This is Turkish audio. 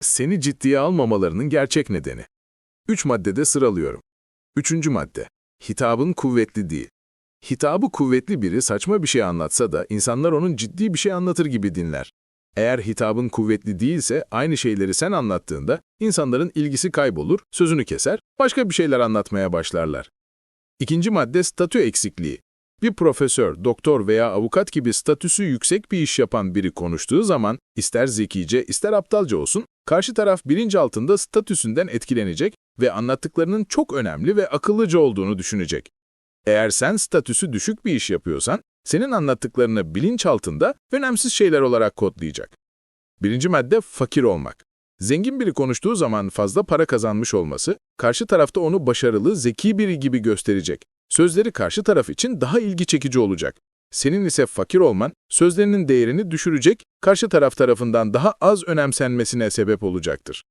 Seni ciddiye almamalarının gerçek nedeni. Üç maddede sıralıyorum. Üçüncü madde. Hitabın kuvvetli değil. Hitabı kuvvetli biri saçma bir şey anlatsa da insanlar onun ciddi bir şey anlatır gibi dinler. Eğer hitabın kuvvetli değilse aynı şeyleri sen anlattığında insanların ilgisi kaybolur, sözünü keser, başka bir şeyler anlatmaya başlarlar. İkinci madde statü eksikliği. Bir profesör, doktor veya avukat gibi statüsü yüksek bir iş yapan biri konuştuğu zaman, ister zekice, ister aptalca olsun, karşı taraf bilinç altında statüsünden etkilenecek ve anlattıklarının çok önemli ve akıllıca olduğunu düşünecek. Eğer sen statüsü düşük bir iş yapıyorsan, senin anlattıklarını bilinç altında önemsiz şeyler olarak kodlayacak. Birinci madde fakir olmak. Zengin biri konuştuğu zaman fazla para kazanmış olması, karşı tarafta onu başarılı, zeki biri gibi gösterecek. Sözleri karşı taraf için daha ilgi çekici olacak. Senin ise fakir olman, sözlerinin değerini düşürecek, karşı taraf tarafından daha az önemsenmesine sebep olacaktır.